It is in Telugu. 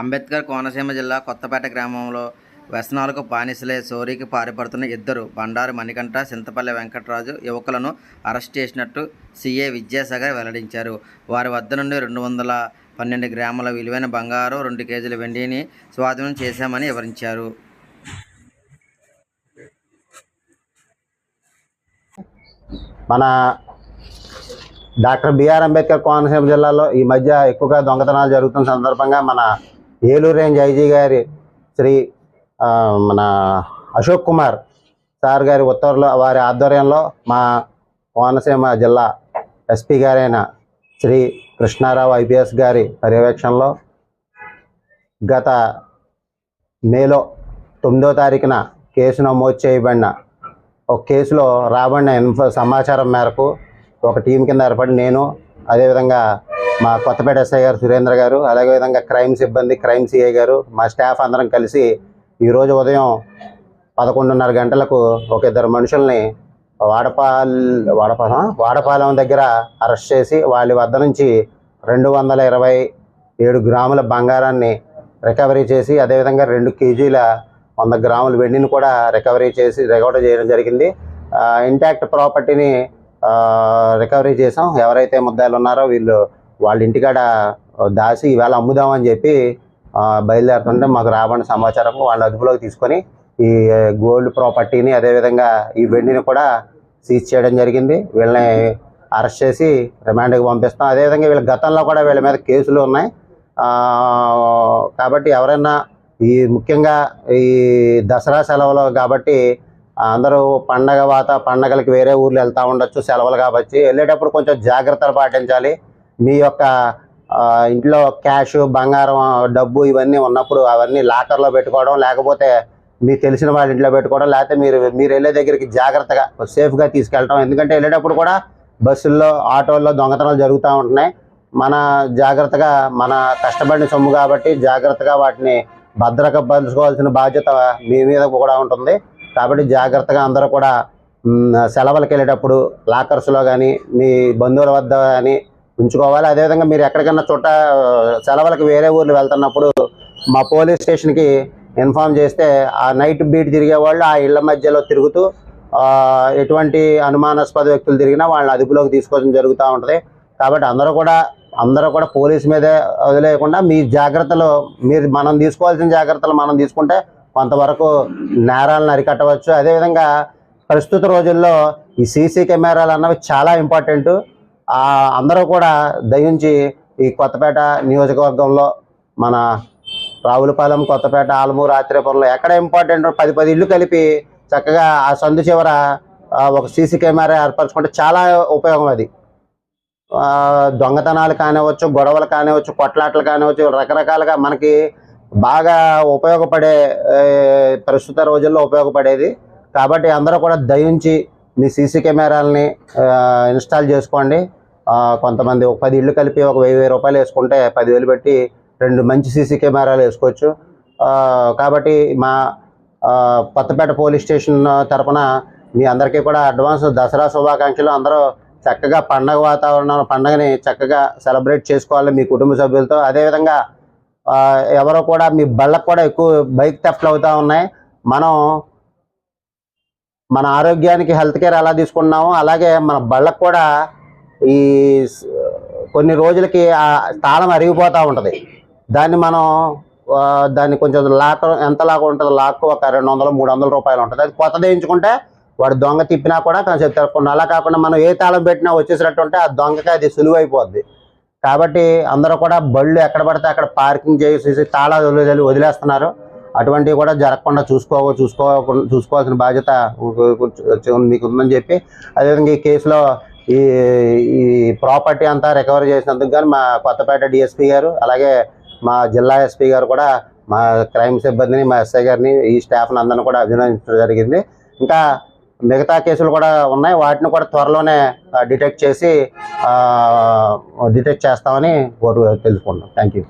అంబేద్కర్ కోనసీమ జిల్లా కొత్తపేట గ్రామంలో వ్యసనాలకు బానిసలే సోరీకి పారిపడుతున్న ఇద్దరు బండారు మణికంఠ చింతపల్లి వెంకటరాజు యువకులను అరెస్ట్ చేసినట్టు సీఏ విద్యాసాగర్ వెల్లడించారు. వారి వద్ద నుండి రెండు వందల పన్నెండు గ్రాముల విలువైన బంగారు రెండు కేజీల వెండిని స్వాధీనం చేశామని వివరించారు. మన డాక్టర్ బిఆర్ అంబేద్కర్ కోనసీమ జిల్లాలో ఈ మధ్య ఎక్కువగా దొంగతనాలు జరుగుతున్న సందర్భంగా మన ఏలూరు రేంజ్ ఐజీ గారి శ్రీ మన అశోక్ కుమార్ సార్ గారి ఉత్తర్వులు వారి ఆధ్వర్యంలో మా కోనసీమ జిల్లా ఎస్పీ గారైన శ్రీ కృష్ణారావు ఐపీఎస్ గారి పర్యవేక్షణలో గత మేలో తొమ్మిదో తారీఖున కేసు నమోదు చేయబడిన ఒక కేసులో రాబడిన ఇన్ఫో సమాచారం మేరకు ఒక టీం కింద ఏర్పడి నేను అదేవిధంగా మా కొత్తపేట ఎస్ఐ గారు సురేంద్ర గారు అలాగే విధంగా క్రైమ్ సిబ్బంది క్రైమ్ సిఐ గారు మా స్టాఫ్ అందరం కలిసి ఈరోజు ఉదయం పదకొండున్నర గంటలకు ఒక ఇద్దరు మనుషుల్ని వాడపాల్ వాడపాలెం వాడపాలెం దగ్గర అరెస్ట్ చేసి వాళ్ళ వద్ద నుంచి రెండు వందల ఇరవై ఏడు గ్రాముల బంగారాన్ని రికవరీ చేసి అదేవిధంగా రెండు కేజీల వంద గ్రాముల వెండిని కూడా రికవరీ చేసి రికవరీ చేయడం జరిగింది. ఇంటాక్ట్ ప్రాపర్టీని రికవరీ చేసాం ఎవరైతే ముద్దాయిలు ఉన్నారో వీళ్ళు వాళ్ళ ఇంటికాడ దాచి ఈవేళ అమ్ముదామని చెప్పి బయలుదేరుతుంటే మాకు రాబడిన సమాచారం వాళ్ళ అదుపులోకి తీసుకొని ఈ గోల్డ్ ప్రాపర్టీని అదేవిధంగా ఈ వెండిని కూడా సీజ్ చేయడం జరిగింది. వీళ్ళని అరెస్ట్ చేసి రిమాండ్కి పంపిస్తాం. అదేవిధంగా వీళ్ళ గతంలో కూడా వీళ్ళ మీద కేసులు ఉన్నాయి. కాబట్టి ఎవరైనా ఈ ముఖ్యంగా ఈ దసరా సెలవులు కాబట్టి అందరూ పండగ వాత పండగలకి వేరే ఊర్లు వెళ్తూ ఉండొచ్చు సెలవులు కాబట్టి వెళ్ళేటప్పుడు కొంచెం జాగ్రత్తలు పాటించాలి. మీ యొక్క ఇంట్లో క్యాష్ బంగారం డబ్బు ఇవన్నీ ఉన్నప్పుడు అవన్నీ లాకర్లో పెట్టుకోవడం లేకపోతే మీకు తెలిసిన వాళ్ళ ఇంట్లో పెట్టుకోవడం లేకపోతే మీరు మీరు వెళ్ళే దగ్గరికి జాగ్రత్తగా సేఫ్గా తీసుకెళ్ళడం ఎందుకంటే వెళ్ళేటప్పుడు కూడా బస్సుల్లో ఆటోల్లో దొంగతనాలు జరుగుతూ ఉంటున్నాయి. మన జాగ్రత్తగా మన కష్టపడిన సొమ్ము కాబట్టి జాగ్రత్తగా వాటిని భద్రపరచుకోవాల్సిన బాధ్యత మీ మీద కూడా ఉంటుంది. కాబట్టి జాగ్రత్తగా అందరూ కూడా సెలవులకు వెళ్ళేటప్పుడు లాకర్స్లో కానీ మీ బంధువుల వద్ద కానీ ఉంచుకోవాలి. అదేవిధంగా మీరు ఎక్కడికైనా చుట్ట సెలవులకు వేరే ఊర్లు వెళ్తున్నప్పుడు మా పోలీస్ స్టేషన్కి ఇన్ఫామ్ చేస్తే ఆ నైట్ బీట్ తిరిగే వాళ్ళు ఆ ఇళ్ళ మధ్యలో తిరుగుతూ ఎటువంటి అనుమానాస్పద వ్యక్తులు తిరిగినా వాళ్ళని అదుపులోకి తీసుకోవడం జరుగుతూ ఉంటుంది. కాబట్టి అందరూ కూడా అందరూ కూడా పోలీస్ మీదే వదిలేయకుండా మీ జాగ్రత్తలు మీరు మనం తీసుకోవాల్సిన జాగ్రత్తలు మనం తీసుకుంటే కొంతవరకు నేరాలను అరికట్టవచ్చు. అదేవిధంగా ప్రస్తుత రోజుల్లో ఈ సీసీ కెమెరాలు అన్నవి చాలా ఇంపార్టెంట్. అందరూ కూడా దయించి ఈ కొత్తపేట నియోజకవర్గంలో మన రావులపాలెం కొత్తపేట ఆలమూరు ఆత్రేపురంలో ఎక్కడ ఇంపార్టెంట్ పది పది ఇల్లు కలిపి చక్కగా ఆ సందు చివర ఒక సీసీ కెమెరా ఏర్పరచుకుంటే చాలా ఉపయోగం అది. దొంగతనాలు కానివ్వచ్చు గొడవలు కానివ్వచ్చు కొట్లాటలు కానివ్వచ్చు రకరకాలుగా మనకి బాగా ఉపయోగపడే ప్రస్తుత రోజుల్లో ఉపయోగపడేది. కాబట్టి అందరూ కూడా దయించి మీ సీసీ కెమెరాలని ఇన్స్టాల్ చేసుకోండి. కొంతమంది ఒక పది ఇళ్ళు కలిపి ఒక వెయ్యి వెయ్యి రూపాయలు వేసుకుంటే పదివేలు పెట్టి రెండు మంచి సీసీ కెమెరాలు వేసుకోవచ్చు. కాబట్టి మా కొత్తపేట పోలీస్ స్టేషన్ తరపున మీ అందరికీ కూడా అడ్వాన్స్ దసరా శుభాకాంక్షలు. అందరూ చక్కగా పండగ వాతావరణం పండగని చక్కగా సెలబ్రేట్ చేసుకోవాలి మీ కుటుంబ సభ్యులతో. అదేవిధంగా ఎవరో కూడా మీ బళ్ళకు కూడా ఎక్కువ బైక్ థెఫ్ట్లు అవుతూ ఉన్నాయి. మనం మన ఆరోగ్యానికి హెల్త్ కేర్ ఎలా తీసుకున్నామో అలాగే మన బళ్ళకు కూడా ఈ కొన్ని రోజులకి ఆ తాళం అరిగిపోతూ ఉంటుంది. దాన్ని మనం దాన్ని కొంచెం లాక్ ఎంత లాక్ ఉంటుంది లాక్ ఒక రెండు వందలు మూడు వందల రూపాయలు ఉంటుంది. అది కొత్తది వేయించుకుంటే వాడు దొంగ తిప్పినా కూడా కొంచెం తిరగకుండా అలా కాకుండా మనం ఏ తాళం పెట్టినా వచ్చేసినట్టు ఉంటే ఆ దొంగకి అది సులువైపోద్ది. కాబట్టి అందరూ కూడా బళ్ళు ఎక్కడ పడితే అక్కడ పార్కింగ్ చేసేసి తాళాలు వదిలి వదిలేస్తున్నారు. అటువంటివి కూడా జరగకుండా చూసుకో చూసుకో చూసుకోవాల్సిన బాధ్యత మీకు ఉందని చెప్పి అదేవిధంగా ఈ కేసులో ఈ ఈ ప్రాపర్టీ అంతా రికవరీ చేసినందుకు కానీ మా కొత్తపేట డిఎస్పీ గారు అలాగే మా జిల్లా ఎస్పీ గారు కూడా మా క్రైమ్ సిబ్బందిని మా ఎస్ఐ గారిని ఈ స్టాఫ్ని అందరిని కూడా అభినందించడం జరిగింది. ఇంకా మిగతా కేసులు కూడా ఉన్నాయి. వాటిని కూడా త్వరలోనే డిటెక్ట్ చేసి డిటెక్ట్ చేస్తామని కోరు తెలుసుకుంటాం థ్యాంక్ యూ